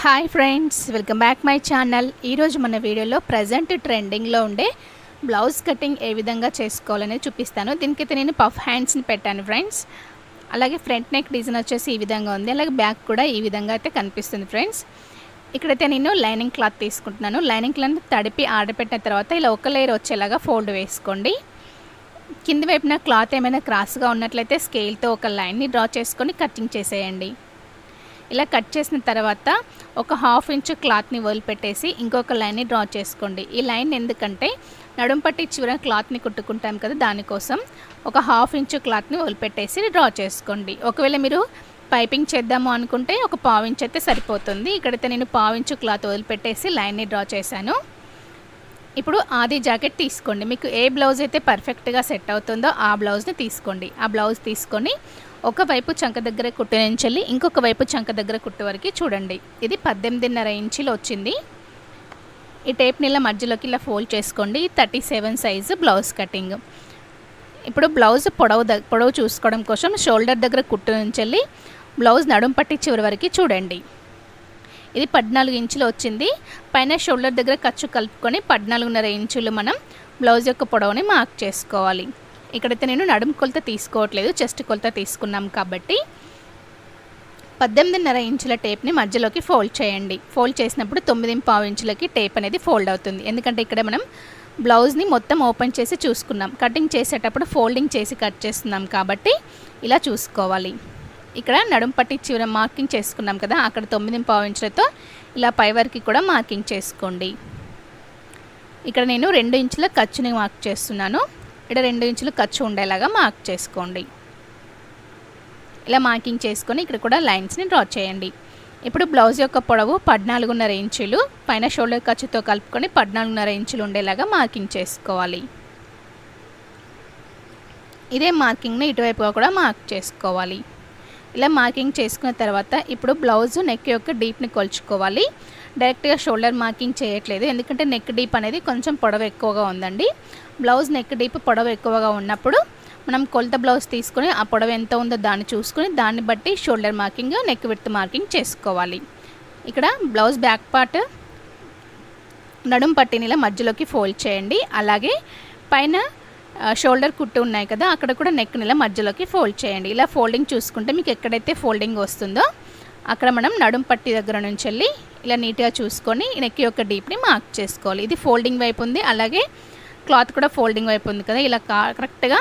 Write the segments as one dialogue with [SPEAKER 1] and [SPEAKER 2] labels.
[SPEAKER 1] Hi friends welcome back my channel ఈరోజు మన వీడియోలో ప్రజెంట్ ట్రెండింగ్లో ఉండే బ్లౌజ్ కటింగ్ ఏ విధంగా చేసుకోవాలని చూపిస్తాను. దీనికైతే నేను పఫ్ హ్యాండ్స్ని పెట్టాను ఫ్రెండ్స్ అలాగే ఫ్రంట్ నెక్ డిజైన్ వచ్చేసి ఈ విధంగా ఉంది. అలాగే బ్యాక్ కూడా ఈ విధంగా అయితే కనిపిస్తుంది ఫ్రెండ్స్ ఇక్కడైతే నేను లైనింగ్ క్లాత్ తీసుకుంటున్నాను. లైనింగ్ క్లాత్ తడిపి ఆర్డర్ పెట్టిన తర్వాత ఇలా ఒక లేయర్ వచ్చేలాగా ఫోల్డ్ వేసుకోండి. కింది వైపున క్లాత్ ఏమైనా క్రాస్గా ఉన్నట్లయితే స్కేల్తో ఒక లైన్ని డ్రా చేసుకొని కటింగ్ చేసేయండి. ఇలా కట్ చేసిన తర్వాత ఒక హాఫ్ ఇంచ్ క్లాత్ని వదిలిపెట్టేసి ఇంకొక లైన్ని డ్రా చేసుకోండి. ఈ లైన్ ఎందుకంటే నడుంపట్టి చివర క్లాత్ని కుట్టుకుంటాం కదా దానికోసం ఒక హాఫ్ ఇంచ్ క్లాత్ని వదిలిపెట్టేసి డ్రా చేసుకోండి. ఒకవేళ మీరు పైపింగ్ చేద్దాము అనుకుంటే ఒక పావు అయితే సరిపోతుంది. ఇక్కడైతే నేను పావు ఇంచు క్లాత్ వదిలిపెట్టేసి లైన్ని డ్రా చేశాను. ఇప్పుడు ఆది జాకెట్ తీసుకోండి. మీకు ఏ బ్లౌజ్ అయితే పర్ఫెక్ట్గా సెట్ అవుతుందో ఆ బ్లౌజ్ని తీసుకోండి. ఆ బ్లౌజ్ తీసుకొని ఒకవైపు చంక దగ్గర కుట్టు నుంచి ఇంకొక వైపు చంక దగ్గర కుట్టు వరకు చూడండి. ఇది పద్దెనిమిదిన్నర ఇంచులు వచ్చింది. ఈ టేప్ని ఇలా మధ్యలోకి ఇలా ఫోల్డ్ చేసుకోండి. Thirty seven size blouse cutting. ఇప్పుడు బ్లౌజ్ పొడవు ద పొడవు చూసుకోవడం కోసం షోల్డర్ దగ్గర కుట్టు నుంచి బ్లౌజ్ నడుం పట్టి చివరి వరకు చూడండి. ఇది పద్నాలుగు ఇంచులు వచ్చింది. పైన షోల్డర్ దగ్గర ఖర్చు కలుపుకొని పద్నాలుగున్నర ఇంచులు మనం బ్లౌజ్ యొక్క పొడవుని మార్క్ చేసుకోవాలి. ఇక్కడైతే నేను నడుము కొలత తీసుకోవట్లేదు చెస్ట్ కొలత తీసుకున్నాం కాబట్టి పద్దెనిమిదిన్నర ఇంచుల టేప్ని మధ్యలోకి ఫోల్డ్ చేయండి. ఫోల్డ్ చేసినప్పుడు తొమ్మిది పావు ఇంచులకి టేప్ అనేది ఫోల్డ్ అవుతుంది. ఎందుకంటే ఇక్కడ మనం బ్లౌజ్ని మొత్తం ఓపెన్ చేసి చూసుకున్నాం. కటింగ్ చేసేటప్పుడు ఫోల్డింగ్ చేసి కట్ చేస్తున్నాం కాబట్టి ఇలా చూసుకోవాలి. ఇక్కడ నడుం పట్టి చివర మార్కింగ్ చేసుకున్నాం కదా అక్కడ తొమ్మిది పావు ఇంచులతో ఇలా పై వరకు కూడా మార్కింగ్ చేసుకోండి. ఇక్కడ నేను రెండు ఇంచుల ఖర్చుని మార్క్ చేస్తున్నాను. ఇక్కడ రెండు ఇంచులు ఖర్చు ఉండేలాగా మార్క్ చేసుకోండి. ఇలా మార్కింగ్ చేసుకొని ఇక్కడ కూడా లైన్స్ని డ్రా చేయండి. ఇప్పుడు బ్లౌజ్ యొక్క పొడవు పద్నాలుగున్నర ఇంచులు పైన షోల్డర్ ఖర్చుతో కలుపుకొని పద్నాలుగున్నర ఇంచులు ఉండేలాగా మార్కింగ్ చేసుకోవాలి. ఇదే మార్కింగ్ని ఇటువైపుగా కూడా మార్క్ చేసుకోవాలి. ఇలా మార్కింగ్ చేసుకున్న తర్వాత ఇప్పుడు బ్లౌజ్ నెక్ యొక్క డీప్ని కొలుచుకోవాలి. డైరెక్ట్గా షోల్డర్ మార్కింగ్ చేయట్లేదు. ఎందుకంటే నెక్ డీప్ అనేది కొంచెం పొడవు ఎక్కువగా ఉందండి. బ్లౌజ్ నెక్ డీప్ పొడవు ఎక్కువగా ఉన్నప్పుడు మనం కొలత బ్లౌజ్ తీసుకొని ఆ పొడవు ఎంత ఉందో దాన్ని చూసుకొని దాన్ని బట్టి shoulder marking neck with marking చేసుకోవాలి. ఇక్కడ బ్లౌజ్ బ్యాక్ పార్ట్ నడుం పట్టిని ఇలా మధ్యలోకి ఫోల్డ్ చేయండి. అలాగే పైన షోల్డర్ కుట్టు ఉన్నాయి కదా అక్కడ కూడా నెక్ ఇలా మధ్యలోకి ఫోల్డ్ చేయండి. ఇలా ఫోల్డింగ్ చూసుకుంటే మీకు ఎక్కడైతే ఫోల్డింగ్ వస్తుందో అక్కడ మనం నడుం పట్టి దగ్గర నుంచి వెళ్ళి ఇలా నీట్గా చూసుకొని నెక్ యొక్క డీప్ని మార్క్ చేసుకోవాలి. ఇది ఫోల్డింగ్ వైపు ఉంది అలాగే క్లాత్ కూడా ఫోల్డింగ్ వైపు ఉంది కదా ఇలా కరెక్ట్గా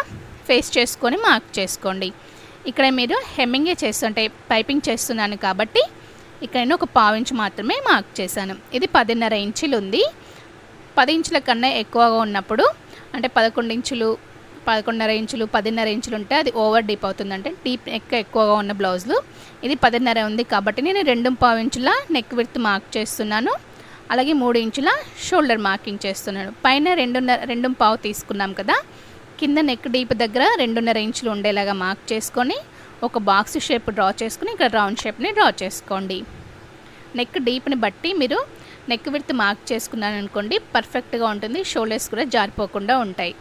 [SPEAKER 1] ఫేస్ చేసుకొని మార్క్ చేసుకోండి. ఇక్కడ మీరు హెమ్మింగే చేస్తుంటే పైపింగ్ చేస్తున్నాను కాబట్టి ఇక్కడ నేను ఒక పావు ఇంచు మాత్రమే మార్క్ చేశాను. ఇది పదిన్నర ఇంచులు ఉంది. పది ఇంచుల కన్నా ఎక్కువగా ఉన్నప్పుడు అంటే పదకొండు ఇంచులు పదకొండున్నర ఇంచులు పదిన్నర ఇంచులు ఉంటే అది ఓవర్ డీప్ అవుతుంది అంటే డీప్ నెక్ ఎక్కువగా ఉన్న బ్లౌజులు. ఇది పదిన్నర ఉంది కాబట్టి నేను రెండు పావు ఇంచుల నెక్ విడ్త్ మార్క్ చేస్తున్నాను. అలాగే మూడు ఇంచుల షోల్డర్ మార్కింగ్ చేస్తున్నాను. పైన రెండున్నర రెండు పావు తీసుకున్నాం కదా. కింద నెక్ డీప్ దగ్గర రెండున్నర ఇంచులు ఉండేలాగా మార్క్ చేసుకొని ఒక బాక్స్ షేప్ డ్రా చేసుకుని ఇక్కడ రౌండ్ షేప్ని డ్రా చేసుకోండి. నెక్ డీప్ని బట్టి మీరు నెక్ విడ్త్ మార్క్ చేసుకున్నాను అనుకోండి పర్ఫెక్ట్గా ఉంటుంది. షోల్డర్స్ కూడా జారిపోకుండా ఉంటాయి.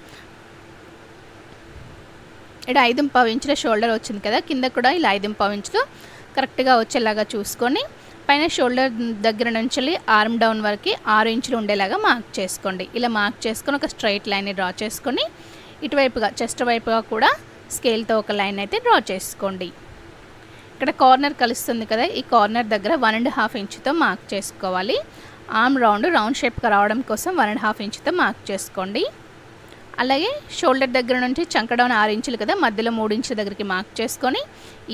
[SPEAKER 1] ఇక్కడ ఐదు పావు ఇంచుల షోల్డర్ వచ్చింది కదా కింద కూడా ఇలా ఐదు పావు ఇంచులు కరెక్ట్గా వచ్చేలాగా చూసుకొని పైన షోల్డర్ దగ్గర నుంచి ఆర్మ్ డౌన్ వరకు ఆరు ఇంచులు ఉండేలాగా మార్క్ చేసుకోండి. ఇలా మార్క్ చేసుకొని ఒక స్ట్రైట్ లైన్ని డ్రా చేసుకొని ఇటువైపుగా చెస్ట్ వైపుగా కూడా స్కేల్తో ఒక లైన్ అయితే డ్రా చేసుకోండి. ఇక్కడ కార్నర్ కలుస్తుంది కదా ఈ కార్నర్ దగ్గర వన్ అండ్ హాఫ్ ఇంచుతో మార్క్ చేసుకోవాలి. ఆర్మ్ రౌండ్ రౌండ్ షేప్గా రావడం కోసం వన్ అండ్ హాఫ్ ఇంచుతో మార్క్ చేసుకోండి. అలాగే షోల్డర్ దగ్గర నుంచి చంకడౌన్ ఆరు ఇంచులు కదా మధ్యలో మూడు ఇంచుల దగ్గరికి మార్క్ చేసుకొని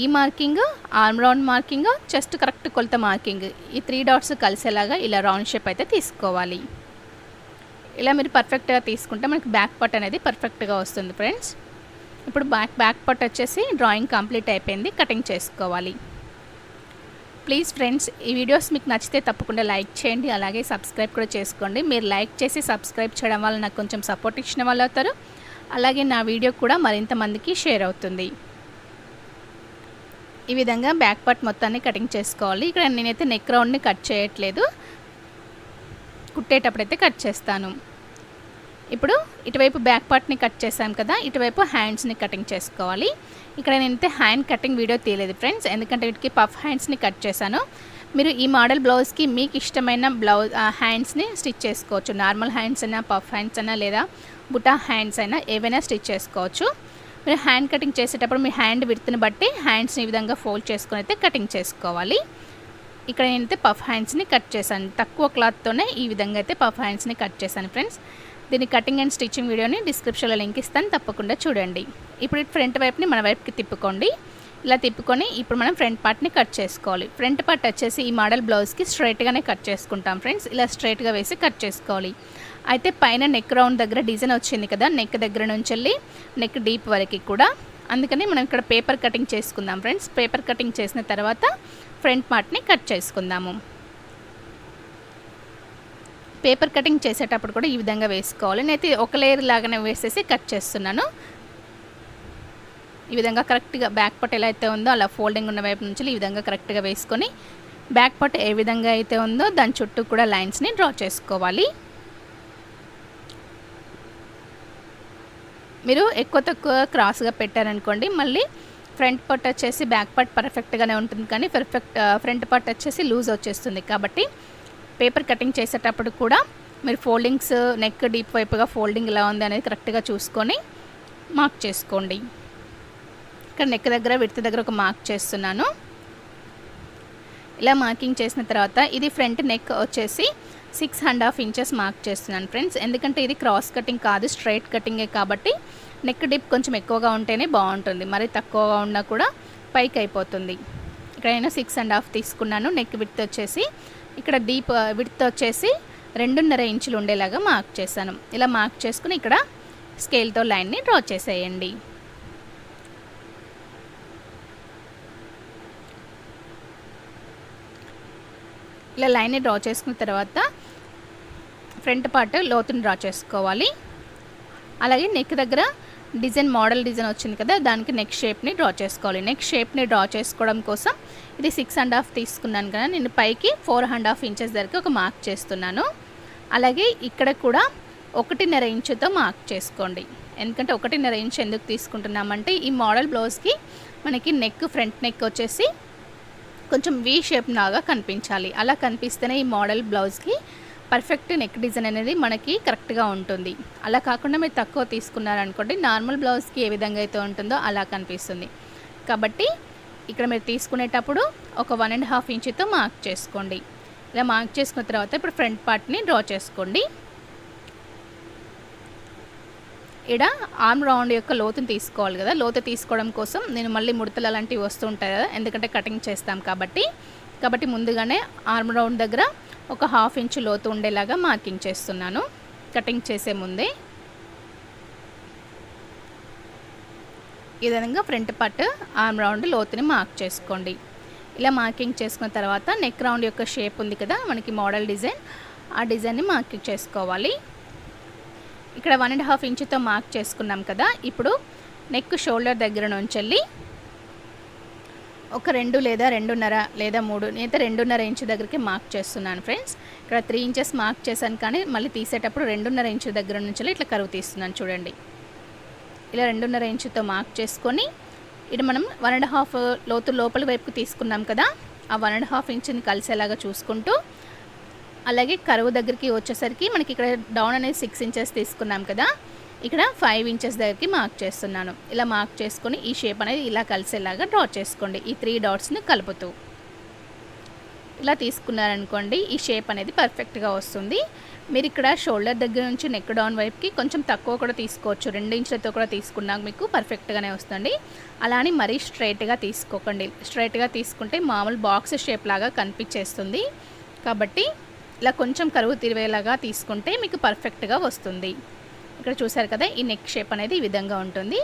[SPEAKER 1] ఈ marking arm round marking chest correct కొలత మార్కింగ్ ఈ త్రీ డాట్స్ కలిసేలాగా ఇలా రౌండ్ షేప్ అయితే తీసుకోవాలి. ఇలా మీరు పర్ఫెక్ట్గా తీసుకుంటే మనకి బ్యాక్ పట్ అనేది పర్ఫెక్ట్గా వస్తుంది ఫ్రెండ్స్ ఇప్పుడు బ్యాక్ బ్యాక్ పట్ వచ్చేసి డ్రాయింగ్ కంప్లీట్ అయిపోయింది కటింగ్ చేసుకోవాలి. ప్లీజ్ ఫ్రెండ్స్ ఈ వీడియోస్ మీకు నచ్చితే తప్పకుండా లైక్ చేయండి. అలాగే సబ్స్క్రైబ్ కూడా చేసుకోండి. మీరు లైక్ చేసి సబ్స్క్రైబ్ చేయడం వల్ల నాకు కొంచెం సపోర్ట్ ఇచ్చిన వాళ్ళు అవుతారు. అలాగే నా వీడియో కూడా మరింత మందికి షేర్ అవుతుంది. ఈ విధంగా బ్యాక్ పార్ట్ మొత్తాన్ని కటింగ్ చేసుకోవాలి. ఇక్కడ నేనైతే నెక్ రౌండ్ని కట్ చేయట్లేదు. కుట్టేటప్పుడైతే కట్ చేస్తాను. ఇప్పుడు ఇటువైపు బ్యాక్ పార్ట్ని కట్ చేసాం కదా ఇటువైపు హ్యాండ్స్ని కటింగ్ చేసుకోవాలి. ఇక్కడ నేనైతే హ్యాండ్ కటింగ్ వీడియో తీయలేదు ఫ్రెండ్స్ ఎందుకంటే వీటికి పఫ్ హ్యాండ్స్ని కట్ చేశాను. మీరు ఈ మోడల్ బ్లౌజ్కి మీకు ఇష్టమైన బ్లౌజ్ హ్యాండ్స్ని స్టిచ్ చేసుకోవచ్చు. నార్మల్ హ్యాండ్స్ అయినా పఫ్ హ్యాండ్స్ అయినా లేదా బుటా హ్యాండ్స్ అయినా ఏవైనా స్టిచ్ చేసుకోవచ్చు. మీరు హ్యాండ్ కటింగ్ చేసేటప్పుడు మీ హ్యాండ్ విడుతుని బట్టి హ్యాండ్స్ని ఈ విధంగా ఫోల్డ్ చేసుకుని అయితే కటింగ్ చేసుకోవాలి. ఇక్కడ నేనైతే పఫ్ హ్యాండ్స్ని కట్ చేశాను. తక్కువ క్లాత్తోనే ఈ విధంగా అయితే పఫ్ హ్యాండ్స్ని కట్ చేశాను ఫ్రెండ్స్. దీని కటింగ్ అండ్ స్టిచ్చింగ్ వీడియోని డిస్క్రిప్షన్లో లింక్ ఇస్తాను తప్పకుండా చూడండి. ఇప్పుడు ఫ్రంట్ వైపుని మన వైపుకి తిప్పుకోండి. ఇలా తిప్పుకొని ఇప్పుడు మనం ఫ్రంట్ పార్ట్ని కట్ చేసుకోవాలి. ఫ్రంట్ పార్ట్ వచ్చేసి ఈ మోడల్ బ్లౌజ్కి స్ట్రైట్గానే కట్ చేసుకుంటాం ఫ్రెండ్స్ ఇలా స్ట్రైట్గా వేసి కట్ చేసుకోవాలి. అయితే పైన నెక్ రౌండ్ దగ్గర డిజైన్ వచ్చింది కదా నెక్ దగ్గర నుంచి వెళ్ళి నెక్ డీప్ వరకు కూడా. అందుకని మనం ఇక్కడ పేపర్ కటింగ్ చేసుకుందాం ఫ్రెండ్స్ పేపర్ కటింగ్ చేసిన తర్వాత ఫ్రంట్ పార్ట్ని కట్ చేసుకుందాము. పేపర్ కటింగ్ చేసేటప్పుడు కూడా ఈ విధంగా వేసుకోవాలి. నేనైతే ఒక లేయర్ లాగానే వేసేసి కట్ చేస్తున్నాను. ఈ విధంగా కరెక్ట్గా బ్యాక్ పట్ ఎలా అయితే ఉందో అలా ఫోల్డింగ్ ఉన్న వైపు నుంచి ఈ విధంగా కరెక్ట్గా వేసుకొని బ్యాక్ పట్ ఏ విధంగా అయితే ఉందో దాని చుట్టూ కూడా లైన్స్ని డ్రా చేసుకోవాలి. మీరు ఎక్కువ తక్కువ క్రాస్గా పెట్టారనుకోండి మళ్ళీ ఫ్రంట్ పట్ వచ్చేసి బ్యాక్ పట్ పర్ఫెక్ట్గానే ఉంటుంది కానీ పర్ఫెక్ట్ ఫ్రంట్ పట్ వచ్చేసి లూజ్ వచ్చేస్తుంది కాబట్టి పేపర్ కటింగ్ చేసేటప్పుడు కూడా మీరు ఫోల్డింగ్స్ నెక్ డీప్ వైపుగా ఫోల్డింగ్ ఎలా ఉంది అనేది కరెక్ట్గా చూసుకొని మార్క్ చేసుకోండి. ఇక్కడ నెక్ దగ్గర విడత దగ్గర ఒక మార్క్ చేస్తున్నాను. ఇలా మార్కింగ్ చేసిన తర్వాత ఇది ఫ్రంట్ నెక్ వచ్చేసి six and half inches mark చేస్తున్నాను ఫ్రెండ్స్. ఎందుకంటే ఇది క్రాస్ కటింగ్ కాదు స్ట్రైట్ కటింగే కాబట్టి నెక్ డిప్ కొంచెం ఎక్కువగా ఉంటేనే బాగుంటుంది. మరి తక్కువగా ఉన్నా కూడా పైకి అయిపోతుంది. ఇక్కడ నేను సిక్స్ అండ్ హాఫ్ తీసుకున్నాను నెక్ విడ్త్ వచ్చేసి ఇక్కడ డీప్ విడ్త్ వచ్చేసి రెండున్నర ఇంచులు ఉండేలాగా మార్క్ చేశాను. ఇలా మార్క్ చేసుకుని ఇక్కడ స్కేల్తో లైన్ని డ్రా చేసేయండి. ఇలా లైన్ని డ్రా చేసుకున్న తర్వాత ఫ్రంట్ పార్ట్ లోతుని డ్రా చేసుకోవాలి. అలాగే నెక్ దగ్గర డిజైన్ మోడల్ డిజైన్ వచ్చింది కదా దానికి నెక్ షేప్ని డ్రా చేసుకోవాలి. నెక్ షేప్ని డ్రా చేసుకోవడం కోసం ఇది సిక్స్ అండ్ హాఫ్ తీసుకున్నాను కదా నేను పైకి ఫోర్ అండ్ హాఫ్ ఇంచెస్ దగ్గర ఒక మార్క్ చేస్తున్నాను. అలాగే ఇక్కడ కూడా ఒకటిన్నర ఇంచుతో మార్క్ చేసుకోండి. ఎందుకంటే ఒకటిన్నర ఇంచ్ ఎందుకు తీసుకుంటున్నామంటే ఈ మోడల్ బ్లౌజ్కి మనకి నెక్ ఫ్రంట్ నెక్ వచ్చేసి కొంచెం వీ షేప్ లాగా కనిపించాలి. అలా కనిపిస్తేనే ఈ మోడల్ బ్లౌజ్కి పర్ఫెక్ట్ నెక్ డిజైన్ అనేది మనకి కరెక్ట్గా ఉంటుంది. అలా కాకుండా మీరు తక్కువ తీసుకున్నారనుకోండి నార్మల్ బ్లౌజ్కి ఏ విధంగా అయితే ఉంటుందో అలా కనిపిస్తుంది. కాబట్టి ఇక్కడ మీరు తీసుకునేటప్పుడు ఒక వన్ అండ్ హాఫ్ ఇంచుతో మార్క్ చేసుకోండి. ఇలా మార్క్ చేసుకున్న తర్వాత ఇప్పుడు ఫ్రంట్ పార్ట్ని డ్రా చేసుకోండి. ఇక్కడ ఆర్మ్ రౌండ్ యొక్క లోతుని తీసుకోవాలి కదా లోతు తీసుకోవడం కోసం నేను మళ్ళీ ముడతలు అలాంటివి వస్తూ ఉంటాయి కదా ఎందుకంటే కటింగ్ చేస్తాం కాబట్టి కాబట్టి ముందుగానే ఆర్మ్ రౌండ్ దగ్గర ఒక హాఫ్ ఇంచ్ లోతు ఉండేలాగా మార్కింగ్ చేస్తున్నాను. కటింగ్ చేసే ముందే ఈ విధంగా ఫ్రంట్ పార్ట్ ఆర్మ్ రౌండ్ లోతుని మార్క్ చేసుకోండి. ఇలా మార్కింగ్ చేసుకున్న తర్వాత నెక్ రౌండ్ యొక్క షేప్ ఉంది కదా మనకి మోడల్ డిజైన్ ఆ డిజైన్ని మార్కింగ్ చేసుకోవాలి. ఇక్కడ వన్ అండ్ హాఫ్ ఇంచుతో మార్క్ చేసుకున్నాం కదా ఇప్పుడు నెక్ షోల్డర్ దగ్గర నుంచి వెళ్ళి ఒక రెండు లేదా రెండున్నర లేదా మూడు నేనైతే రెండున్నర ఇంచు దగ్గరికి మార్క్ చేస్తున్నాను ఫ్రెండ్స్ ఇక్కడ త్రీ ఇంచెస్ మార్క్ చేశాను కానీ మళ్ళీ తీసేటప్పుడు రెండున్నర ఇంచు దగ్గర నుంచి ఇట్లా కరువు తీస్తున్నాను చూడండి. ఇలా రెండున్నర ఇంచుతో మార్క్ చేసుకొని ఇది మనం వన్ అండ్ హాఫ్ లోతు లోపల వైపుకు తీసుకున్నాం కదా ఆ వన్ అండ్ హాఫ్ ఇంచుని కలిసేలాగా చూసుకుంటూ అలాగే కరువు దగ్గరికి వచ్చేసరికి మనకి ఇక్కడ డౌన్ అనేది సిక్స్ ఇంచెస్ తీసుకున్నాం కదా ఇక్కడ ఫైవ్ ఇంచెస్ దగ్గరికి మార్క్ చేస్తున్నాను. ఇలా మార్క్ చేసుకొని ఈ షేప్ అనేది ఇలా కలిసేలాగా డ్రా చేసుకోండి. ఈ త్రీ డాట్స్ని కలుపుతూ. ఇలా తీసుకున్నారనుకోండి ఈ షేప్ అనేది పర్ఫెక్ట్గా వస్తుంది. మీరు ఇక్కడ షోల్డర్ దగ్గర నుంచి నెక్ డౌన్ వైపుకి కొంచెం తక్కువ కూడా తీసుకోవచ్చు. రెండు ఇంచులతో కూడా తీసుకున్నాక మీకు పర్ఫెక్ట్గానే వస్తుంది. అలానే మరీ స్ట్రైట్గా తీసుకోకండి. స్ట్రైట్గా తీసుకుంటే మామూలు బాక్స్ షేప్ లాగా కనిపించేస్తుంది. కాబట్టి ఇలా కొంచెం కరువు తిరిగేలాగా తీసుకుంటే మీకు పర్ఫెక్ట్గా వస్తుంది. ఇక్కడ చూసారు కదా ఈ నెక్ షేప్ అనేది ఈ విధంగా ఉంటుంది.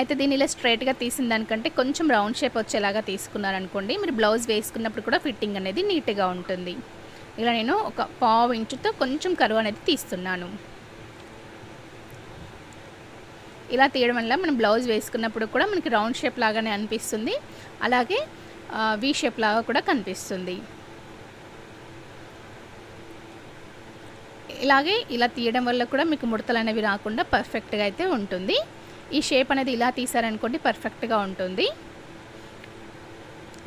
[SPEAKER 1] అయితే దీన్ని ఇలా స్ట్రైట్గా తీసిన దానికంటే కొంచెం రౌండ్ షేప్ వచ్చేలాగా తీసుకున్నారనుకోండి మీరు బ్లౌజ్ వేసుకున్నప్పుడు కూడా ఫిట్టింగ్ అనేది నీట్గా ఉంటుంది. ఇలా నేను ఒక పావు ఇంచుతో కొంచెం కరువు అనేది తీస్తున్నాను. ఇలా తీయడం వల్ల మనం బ్లౌజ్ వేసుకున్నప్పుడు కూడా మనకి రౌండ్ షేప్ లాగానే అనిపిస్తుంది. అలాగే వీ షేప్ లాగా కూడా కనిపిస్తుంది. ఇలాగే ఇలా తీయడం వల్ల కూడా మీకు ముడతలు అనేవి రాకుండా పర్ఫెక్ట్గా అయితే ఉంటుంది. ఈ షేప్ అనేది ఇలా తీసారనుకోండి పర్ఫెక్ట్గా ఉంటుంది.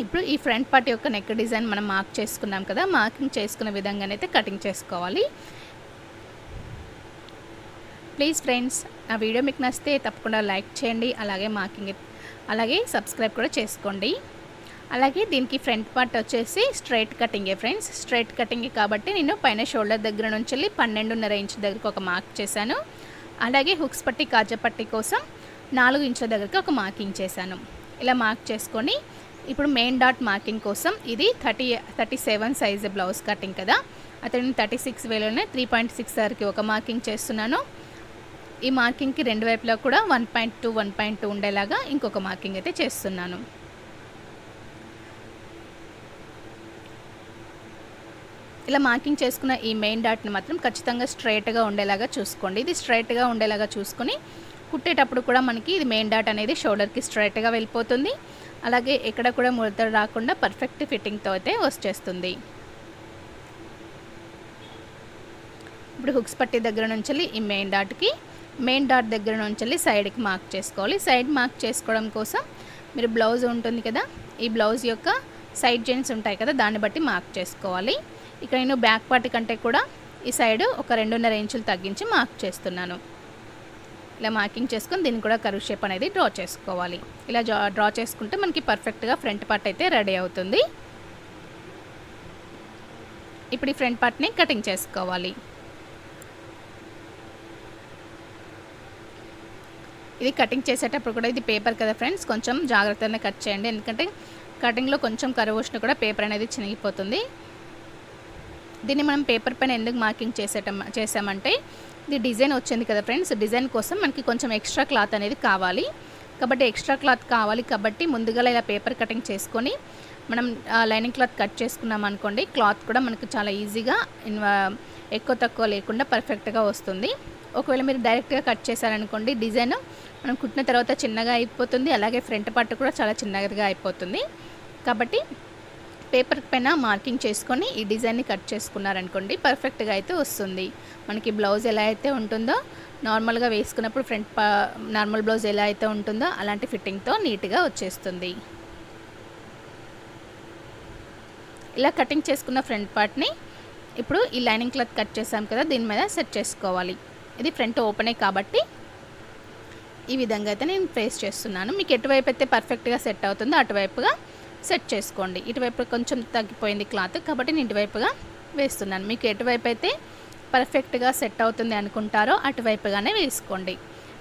[SPEAKER 1] ఇప్పుడు ఈ ఫ్రంట్ పార్ట్ యొక్క నెక్ డిజైన్ మనం మార్క్ చేసుకున్నాం కదా మార్కింగ్ చేసుకున్న విధంగానైతే కటింగ్ చేసుకోవాలి. ప్లీజ్ ఫ్రెండ్స్ నా వీడియో మీకు నచ్చితే తప్పకుండా లైక్ చేయండి అలాగే మార్కింగ్ అలాగే సబ్స్క్రైబ్ కూడా చేసుకోండి. అలాగే దీనికి ఫ్రంట్ పార్ట్ వచ్చేసి స్ట్రైట్ కటింగే ఫ్రెండ్స్. స్ట్రైట్ కటింగ్ కాబట్టి నేను పైన షోల్డర్ దగ్గర నుంచి వెళ్ళి పన్నెండున్నర ఇంచ్ దగ్గరకు ఒక మార్క్ చేశాను. అలాగే హుక్స్ పట్టి కాజా పట్టి కోసం నాలుగు ఇంచుల దగ్గరకు ఒక మార్కింగ్ చేశాను. ఇలా మార్క్ చేసుకొని ఇప్పుడు మెయిన్ డాట్ మార్కింగ్ కోసం ఇది thirty thirty seven size blouse cutting కదా. అతను థర్టీ సిక్స్ వేలోనే త్రీ పాయింట్ సిక్స్ వరకు ఒక మార్కింగ్ చేస్తున్నాను. ఈ మార్కింగ్కి రెండు వైపులా కూడా one point two one point two ఉండేలాగా ఇంకొక మార్కింగ్ అయితే చేస్తున్నాను. ఇలా మార్కింగ్ చేసుకున్న ఈ మెయిన్ డాట్ని మాత్రం ఖచ్చితంగా స్ట్రైట్గా ఉండేలాగా చూసుకోండి. ఇది స్ట్రైట్గా ఉండేలాగా చూసుకొని కుట్టేటప్పుడు కూడా మనకి ఇది మెయిన్ డాట్ అనేది షోల్డర్కి స్ట్రైట్గా వెళ్ళిపోతుంది. అలాగే ఎక్కడ కూడా ముడత రాకుండా పర్ఫెక్ట్ ఫిట్టింగ్తో అయితే వచ్చేస్తుంది. ఇప్పుడు హుక్స్ పట్టి దగ్గర నుంచి ఈ మెయిన్ డాట్కి మెయిన్ డాట్ దగ్గర నుంచి సైడ్కి మార్క్ చేసుకోవాలి. సైడ్ మార్క్ చేసుకోవడం కోసం మీరు బ్లౌజ్ ఉంటుంది కదా ఈ బ్లౌజ్ యొక్క సైడ్ జెన్స్ ఉంటాయి కదా దాన్ని బట్టి మార్క్ చేసుకోవాలి. ఇక్కడ నేను బ్యాక్ పార్ట్ కంటే కూడా ఈ సైడ్ ఒక రెండున్నర ఇంచులు తగ్గించి మార్క్ చేస్తున్నాను. ఇలా మార్కింగ్ చేసుకుని దీన్ని కూడా కరువు షేప్ అనేది డ్రా చేసుకోవాలి. ఇలా డ్రా చేసుకుంటే మనకి పర్ఫెక్ట్గా ఫ్రంట్ పార్ట్ అయితే రెడీ అవుతుంది. ఇప్పుడు ఈ ఫ్రంట్ పార్ట్ని కటింగ్ చేసుకోవాలి. ఇది కటింగ్ చేసేటప్పుడు కూడా ఇది పేపర్ కదా ఫ్రెండ్స్ కొంచెం జాగ్రత్తగానే కట్ చేయండి. ఎందుకంటే కటింగ్లో కొంచెం కరువు వచ్చినా కూడా పేపర్ అనేది చినిగిపోతుంది. దీన్ని మనం పేపర్ పైన ఎందుకు మార్కింగ్ చేసేటం చేసామంటే ఇది డిజైన్ వచ్చింది కదా ఫ్రెండ్స్ డిజైన్ కోసం మనకి కొంచెం ఎక్స్ట్రా క్లాత్ అనేది కావాలి. కాబట్టి ఎక్స్ట్రా క్లాత్ కావాలి కాబట్టి ముందుగా ఇలా పేపర్ కటింగ్ చేసుకొని మనం లైనింగ్ క్లాత్ కట్ చేసుకున్నాం అనుకోండి క్లాత్ కూడా మనకు చాలా ఈజీగా ఎక్కువ తక్కువ లేకుండా పర్ఫెక్ట్గా వస్తుంది. ఒకవేళ మీరు డైరెక్ట్గా కట్ చేశారనుకోండి డిజైన్ మనం కుట్టిన తర్వాత చిన్నగా అయిపోతుంది అలాగే ఫ్రంట్ పార్ట్ కూడా చాలా చిన్నగా అయిపోతుంది. కాబట్టి పేపర్ పైన మార్కింగ్ చేసుకొని ఈ డిజైన్ని కట్ చేసుకున్నారనుకోండి పర్ఫెక్ట్గా అయితే వస్తుంది. మనకి బ్లౌజ్ ఎలా అయితే ఉంటుందో నార్మల్గా వేసుకున్నప్పుడు ఫ్రంట్ నార్మల్ బ్లౌజ్ ఎలా అయితే ఉంటుందో అలాంటి ఫిట్టింగ్తో నీట్గా వచ్చేస్తుంది. ఇలా కటింగ్ చేసుకున్న ఫ్రంట్ పార్ట్ని ఇప్పుడు ఈ లైనింగ్ క్లాత్ కట్ చేసాం కదా దీని మీద సెట్ చేసుకోవాలి. ఇది ఫ్రంట్ ఓపెనే కాబట్టి ఈ విధంగా అయితే నేను ఫేస్ చేస్తున్నాను. మీకు ఎటువైపు అయితే పర్ఫెక్ట్గా సెట్ అవుతుందో అటువైపుగా సెట్ చేసుకోండి. ఇటువైపు కొంచెం తగ్గిపోయింది క్లాత్ కాబట్టి నేను ఇటువైపుగా వేస్తున్నాను. మీకు ఎటువైపు అయితే పర్ఫెక్ట్గా సెట్ అవుతుంది అనుకుంటారో అటువైపుగానే వేసుకోండి.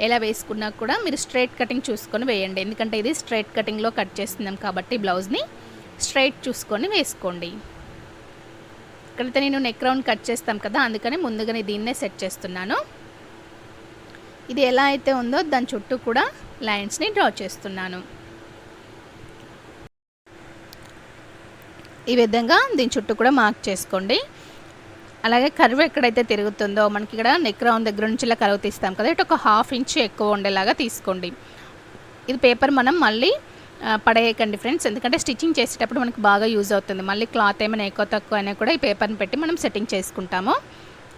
[SPEAKER 1] ఎలా వేసుకున్నా కూడా మీరు స్ట్రైట్ కటింగ్ చూసుకొని వేయండి. ఎందుకంటే ఇది స్ట్రైట్ కటింగ్లో కట్ చేస్తున్నాం కాబట్టి బ్లౌజ్ని స్ట్రైట్ చూసుకొని వేసుకోండి. ఇక్కడైతే నేను నెక్ రౌండ్ కట్ చేస్తాం కదా అందుకని ముందుగానే దీన్నే సెట్ చేస్తున్నాను. ఇది ఎలా అయితే ఉందో దాని చుట్టూ కూడా లైన్స్ని డ్రా చేస్తున్నాను. ఈ విధంగా దీని చుట్టూ కూడా మార్క్ చేసుకోండి. అలాగే కరువు ఎక్కడైతే తిరుగుతుందో మనకి ఇక్కడ నెక్ రౌండ్ దగ్గర నుంచి ఇలా కరువు తీస్తాం కదా ఇటు ఒక హాఫ్ ఇంచ్ ఎక్కువ ఉండేలాగా తీసుకోండి. ఇది పేపర్ మనం మళ్ళీ పడేయకండి ఫ్రెండ్స్ ఎందుకంటే స్టిచ్చింగ్ చేసేటప్పుడు మనకి బాగా యూజ్ అవుతుంది. మళ్ళీ క్లాత్ ఏమైనా ఎక్కువ తక్కువ అయినా కూడా ఈ పేపర్ని పెట్టి మనం సెట్టింగ్ చేసుకుంటాము.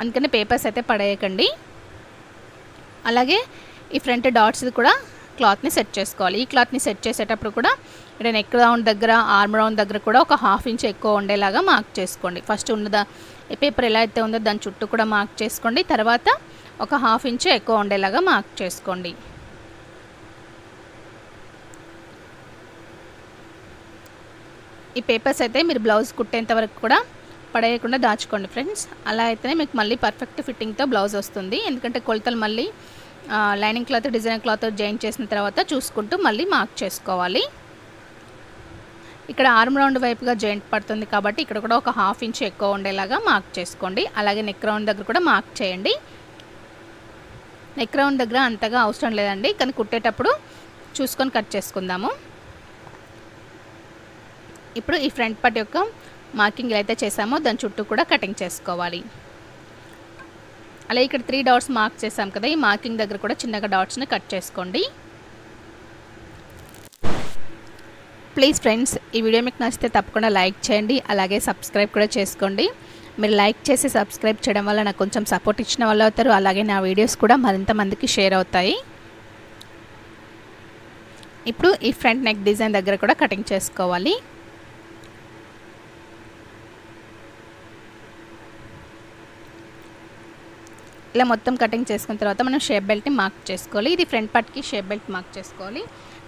[SPEAKER 1] అందుకని పేపర్స్ అయితే పడేయకండి. అలాగే ఈ ఫ్రంట్ డాట్స్ కూడా క్లాత్ని సెట్ చేసుకోవాలి. ఈ క్లాత్ని సెట్ చేసేటప్పుడు కూడా ఇక్కడ నెక్ రౌండ్ దగ్గర ఆర్మ్ రౌండ్ దగ్గర కూడా ఒక హాఫ్ ఇంచ్ ఎక్కువ ఉండేలాగా మార్క్ చేసుకోండి. ఫస్ట్ ఉన్నదా ఈ పేపర్ ఎలా అయితే ఉందో దాని చుట్టూ కూడా మార్క్ చేసుకోండి. తర్వాత ఒక హాఫ్ ఇంచ్ ఎక్కువ ఉండేలాగా మార్క్ చేసుకోండి. ఈ పేపర్స్ అయితే మీరు బ్లౌజ్ కుట్టేంత వరకు కూడా పడేయకుండా దాచుకోండి ఫ్రెండ్స్. అలా అయితేనే మీకు మళ్ళీ పర్ఫెక్ట్ ఫిట్టింగ్తో బ్లౌజ్ వస్తుంది. ఎందుకంటే కొలతలు మళ్ళీ lining cloth design cloth join చేసిన తర్వాత చూసుకుంటూ మళ్ళీ మార్క్ చేసుకోవాలి. ఇక్కడ ఆర్మ్ రౌండ్ వైపుగా జాయింట్ పడుతుంది కాబట్టి ఇక్కడ కూడా ఒక హాఫ్ ఇంచ్ ఎక్కువ ఉండేలాగా మార్క్ చేసుకోండి. అలాగే నెక్ రౌండ్ దగ్గర కూడా మార్క్ చేయండి. నెక్ రౌండ్ దగ్గర అంతగా అవసరం లేదండి. కానీ కుట్టేటప్పుడు చూసుకొని కట్ చేసుకుందాము. ఇప్పుడు ఈ ఫ్రంట్ పార్ట్ యొక్క మార్కింగ్ అయితే చేసామో దాని చుట్టూ కూడా కటింగ్ చేసుకోవాలి. అలా ఇక్కడ త్రీ డాట్స్ మార్క్ చేసాం కదా ఈ మార్కింగ్ దగ్గర కూడా చిన్నగా డాట్స్ని కట్ చేసుకోండి. ప్లీజ్ ఫ్రెండ్స్ ఈ వీడియో మీకు నచ్చితే తప్పకుండా లైక్ చేయండి అలాగే సబ్స్క్రైబ్ కూడా చేసుకోండి. మీరు లైక్ చేసి సబ్స్క్రైబ్ చేయడం వల్ల నాకు కొంచెం సపోర్ట్ ఇచ్చిన వాళ్ళు అవుతారు అలాగే నా వీడియోస్ కూడా మరింత మందికి షేర్ అవుతాయి. ఇప్పుడు ఈ ఫ్రంట్ నెక్ డిజైన్ దగ్గర కూడా కటింగ్ చేసుకోవాలి. ఇలా మొత్తం కటింగ్ చేసుకున్న తర్వాత మనం షేప్ బెల్ట్ని మార్క్ చేసుకోవాలి. ఇది ఫ్రంట్ పార్ట్కి షేప్ బెల్ట్ మార్క్ చేసుకోవాలి.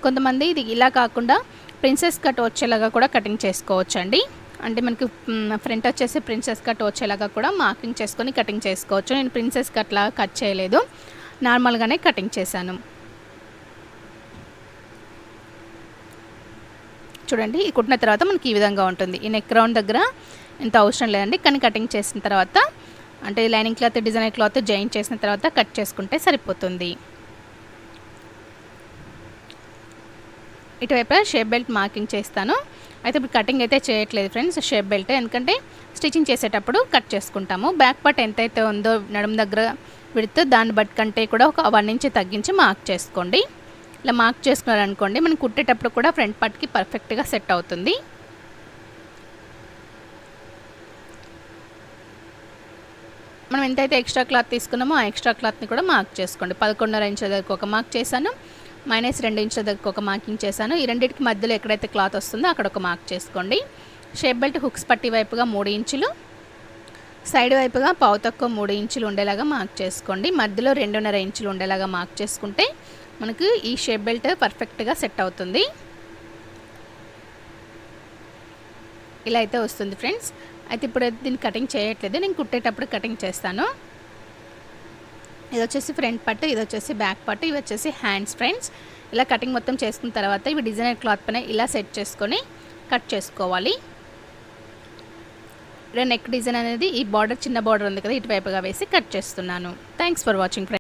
[SPEAKER 1] కొంతమంది ఇది ఇలా కాకుండా ప్రిన్సెస్ కట్ వచ్చేలాగా కూడా కటింగ్ చేసుకోవచ్చండి. అంటే మనకి ఫ్రంట్ వచ్చేసి ప్రిన్సెస్ కట్ వచ్చేలాగా కూడా మార్కింగ్ చేసుకొని కటింగ్ చేసుకోవచ్చు. నేను ప్రిన్సెస్ కట్ లాగా కట్ చేయలేదు. నార్మల్గానే కటింగ్ చేశాను. చూడండి ఈ కుట్టిన తర్వాత మనకి ఈ విధంగా ఉంటుంది. ఈ నెక్ రౌండ్ దగ్గర ఎంత అవసరం లేదండి. కానీ కటింగ్ చేసిన తర్వాత అంటే lining cloth designer cloth join చేసిన తర్వాత కట్ చేసుకుంటే సరిపోతుంది. ఇటువైపు షేప్ బెల్ట్ మార్కింగ్ చేస్తాను. అయితే ఇప్పుడు కటింగ్ అయితే చేయట్లేదు ఫ్రెండ్స్ షేప్ బెల్ట్. ఎందుకంటే స్టిచ్చింగ్ చేసేటప్పుడు కట్ చేసుకుంటాము. బ్యాక్ పార్ట్ ఎంతైతే ఉందో నడుము దగ్గర విడితే దాన్ని బట్టి కంటే కూడా ఒక వన్ ఇంచ్ తగ్గించి మార్క్ చేసుకోండి. ఇలా మార్క్ చేసుకున్నారనుకోండి మనం కుట్టేటప్పుడు కూడా ఫ్రంట్ పార్ట్కి పర్ఫెక్ట్గా సెట్ అవుతుంది. మనం ఎంతైతే ఎక్స్ట్రా క్లాత్ తీసుకున్నామో ఆ ఎక్స్ట్రా క్లాత్ని కూడా మార్క్ చేసుకోండి. పదకొండున్నర ఇంచుల దగ్గర ఒక మార్క్ చేశాను. మైనస్ రెండు ఇంచుల దగ్గర ఒక మార్కింగ్ చేశాను. ఈ రెండింటికి మధ్యలో ఎక్కడైతే క్లాత్ వస్తుందో అక్కడ ఒక మార్క్ చేసుకోండి. షేప్ బెల్ట్ హుక్స్ పట్టి వైపుగా మూడు ఇంచులు సైడ్ వైపుగా పావు తక్కువ మూడు ఇంచులు ఉండేలాగా మార్క్ చేసుకోండి. మధ్యలో రెండున్నర ఇంచులు ఉండేలాగా మార్క్ చేసుకుంటే మనకు ఈ షేప్ బెల్ట్ పర్ఫెక్ట్గా సెట్ అవుతుంది. ఇలా అయితే వస్తుంది ఫ్రెండ్స్. అయితే ఇప్పుడు దీన్ని కటింగ్ చేయట్లేదు. నేను కుట్టేటప్పుడు కటింగ్ చేస్తాను. ఇది వచ్చేసి ఫ్రంట్ పట్టు ఇది వచ్చేసి బ్యాక్ పట్టు ఇవి వచ్చేసి హ్యాండ్స్ ఫ్రెండ్స్ ఇలా కటింగ్ మొత్తం చేసుకున్న తర్వాత ఇవి డిజైనర్ క్లాత్ పైన ఇలా సెట్ చేసుకొని కట్ చేసుకోవాలి. ఇక్కడ నెక్ డిజైన్ అనేది ఈ బార్డర్ చిన్న బార్డర్ ఉంది కదా ఇటువైపుగా వేసి కట్ చేస్తున్నాను. Thanks for watching friends